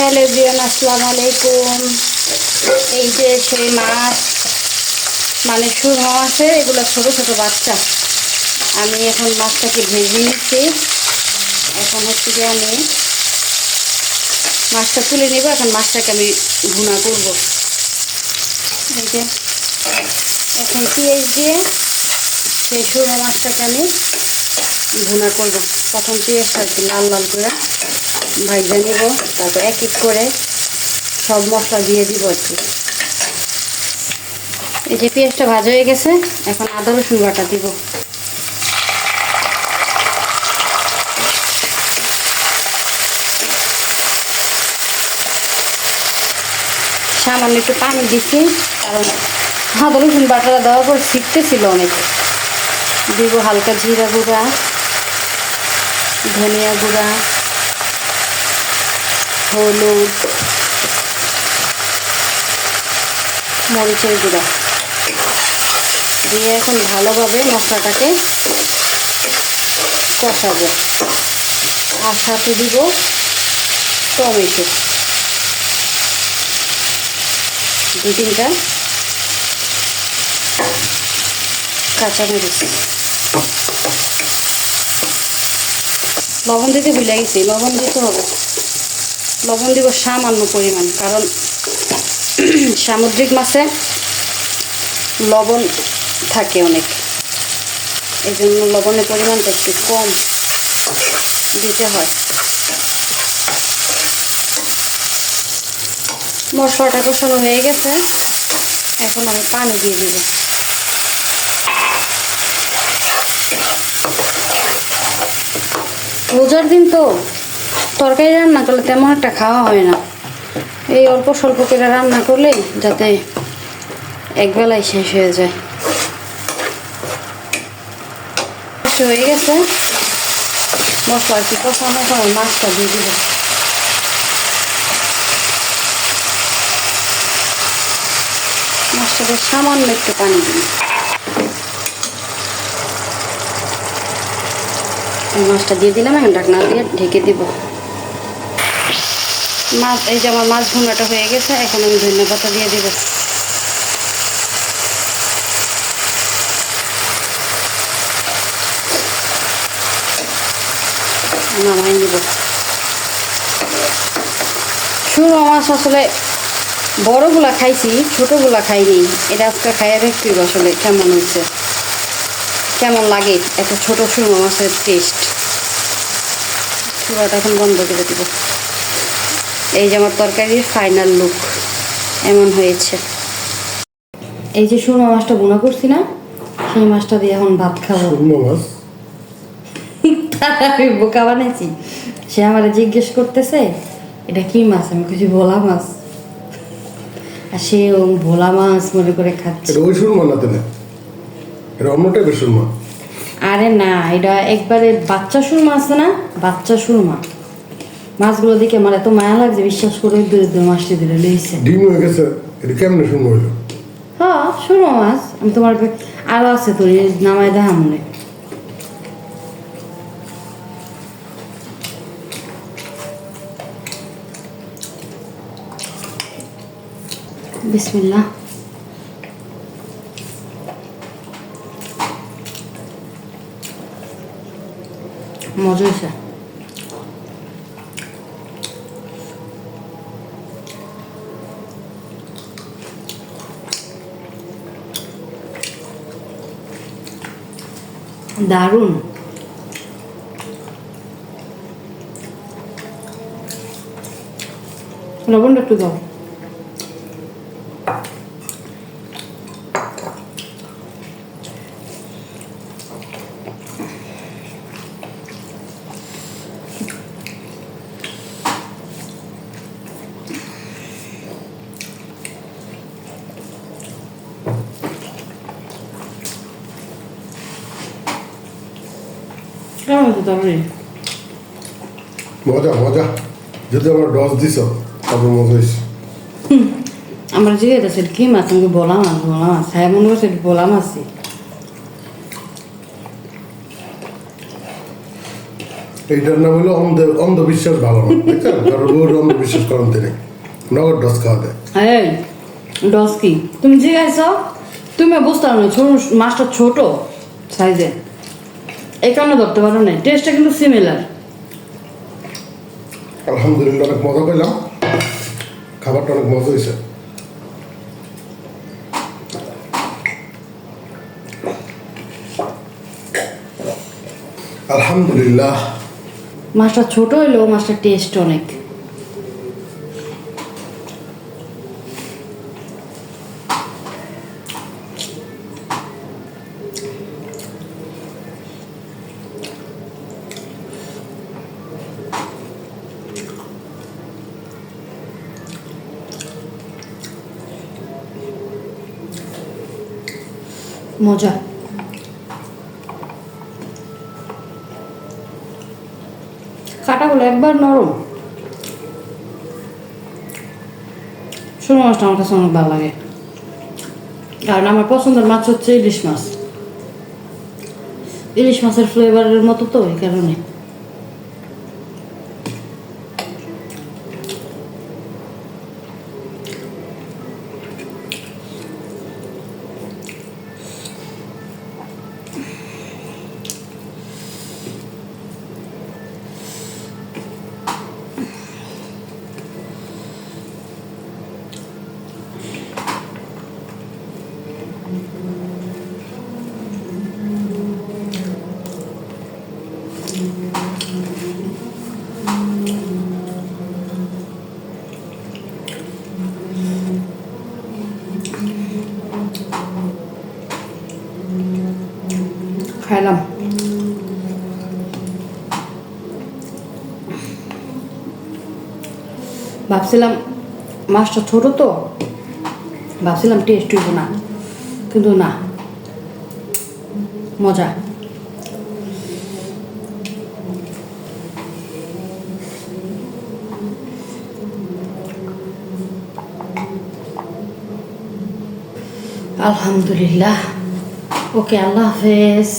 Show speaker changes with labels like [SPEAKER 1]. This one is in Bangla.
[SPEAKER 1] হ্যালো বিয়ান আসসালামু আলাইকুম। এই যে সেই মাছ মানে সুরমা মাছের এগুলো ছোট ছোট বাচ্চা। আমি এখন মাছটাকে ভেজে নিচ্ছি। এখন হচ্ছে যে আমি মাছটা তুলে নেব, এখন মাছটাকে আমি ভুনা করব। এই যে, এখন পেঁয়াজ দিয়ে সেই সুরমা মাছটাকে আমি ভুনা করব। প্রথম পেঁয়াজটা লাল লাল করে। ভাজা নিব, তারপর এক এক করে সব মশলা দিয়ে দিব কি এই যে পেঁয়াজটা ভাজা হয়ে গেছে, এখন আদা রসুন বাটা দিব। সামান্য একটু পানি দিচ্ছি, কারণ আদা রসুন বাটাটা দেওয়ার পর শিখতেছিল অনেক। দিব হালকা জিরা গুঁড়া, ধনিয়া গুঁড়া হলুদ, মরিচের গুঁড়া। দিয়ে এখন ভালোভাবে মশলাটাকে কষাবো। আর সাথে দিব টমেটো। দু তিনটা কাঁচা কাঁচামরিচ। লবণ দিতে ভুলে গেছি, লবণ দিতে হবে। লবণ দিব সামান্য পরিমাণ, কারণ সামুদ্রিক মাছে লবণ থাকে অনেক। এই জন্য লবণের পরিমাণটা একটু কম দিতে হয়। মশলাটা কষানো হয়ে গেছে। এখন আমি পানি দিয়ে দিব। রোজার দিন তো তরকারি রান্না করলে তেমন একটা খাওয়া হয় না। এই অল্প স্বল্প করে রান্না করলে যাতে একবেলায় শেষ হয়ে যায়। হয়ে গেছে। মশলা কি কষানো হয়, মাছটা দিয়ে দিব মাছটাতে সামান্য একটু পানি দিন মাছটা দিয়ে দিলাম, এখন ঢাকনা দিয়ে ঢেকে দিব। মাছ এই যে আমার মাছ ভুনাটা হয়ে গেছে, এখন আমি ধনিয়া পাতা দিয়ে দিব। নামাই নিব। সুরমা মাছ আসলে বড়গুলা খাইছি, ছোটোগুলা খাইনি। এটা আজকে খাইয়া দেখতে আসলে কেমন হয়েছে। কেমন লাগে এত ছোট সুরমা মাছের টেস্ট চুলাটা এখন বন্ধ করে দিব। এই যে আমার তরকারির ফাইনাল লুক এমন হয়েছে। এই যে সুরমা মাছটা বোনা করছি না সেই মাছটা দিয়ে এখন ভাত খাব।
[SPEAKER 2] মাছ?
[SPEAKER 1] আমি বোকা বানাইছি। সে আমার জিজ্ঞেস করতেছে এটা কি মাছ? আমি কিছু ভোলা মাছ। আর সে ও ভোলা মাছ মনে করে খাচ্ছে।
[SPEAKER 2] ওই সুরমা না এটা অন্য টাইপের সুরমা?
[SPEAKER 1] আরে না এটা একবারে বাচ্চা সুরমা আছে না বাচ্চা সুরমা। মাছগুলো দেখে আমার এত মায়া লাগছে বিশ্বাস করে দূরে দূরে মাছটি দিলে লইছে।
[SPEAKER 2] ডিম হয়ে গেছে এটা কেমনে সুরমা হইল
[SPEAKER 1] হ্যাঁ সুরমা মাছ। আমি তোমার পে- আরও আছে তোর নামায় দেখা মনে বিসমিল্লাহ। মজা হয়েছে। দারুণ। লবণটা একটু দাও। কেমন হতো তরকারি
[SPEAKER 2] মজা মজা। যদি আমার ডস দিছ তারপর মজা হয়েছে
[SPEAKER 1] আমরা জিজ্ঞেস আছে কি মাছ? আমাকে বলা মাছ বলা মাছ। হ্যাঁ মনে করছে বলা মাছই
[SPEAKER 2] এইটার নাম হলো অন্ধ অন্ধবিশ্বাস ভালো না বুঝছেন কারণ ওর অন্ধবিশ্বাস করেন তিনি নগদ ডস খাওয়া দেয়।
[SPEAKER 1] এই ডস কি? তুমি জিজ্ঞাসা তুমি বুঝতে পারো না ছোট মাছটা ছোট সাইজে এই কারণে ধরতে পারো না টেস্টটা কিন্তু সিমিলার
[SPEAKER 2] আলহামদুলিল্লাহ অনেক মজা পেলাম। খাবারটা অনেক মজা হয়েছে। আলহামদুলিল্লাহ।
[SPEAKER 1] মাছটা ছোট হইলেও মাছটা টেস্ট অনেক। মজা। কাটাগুলো একবার নরম। শুনো মাছটা আমার কাছে অনেক ভালো লাগে। কারণ আমার পছন্দের মাছ হচ্ছে ইলিশ মাছ। ইলিশ মাছের ফ্লেভারের মতো তো, এই কারণে। ভাবছিলাম মাছটা ছোট তো, ভাবছিলাম টেস্ট হইব না, কিন্তু না, মজা। আলহামদুলিল্লাহ, ওকে আল্লাহ হাফেজ।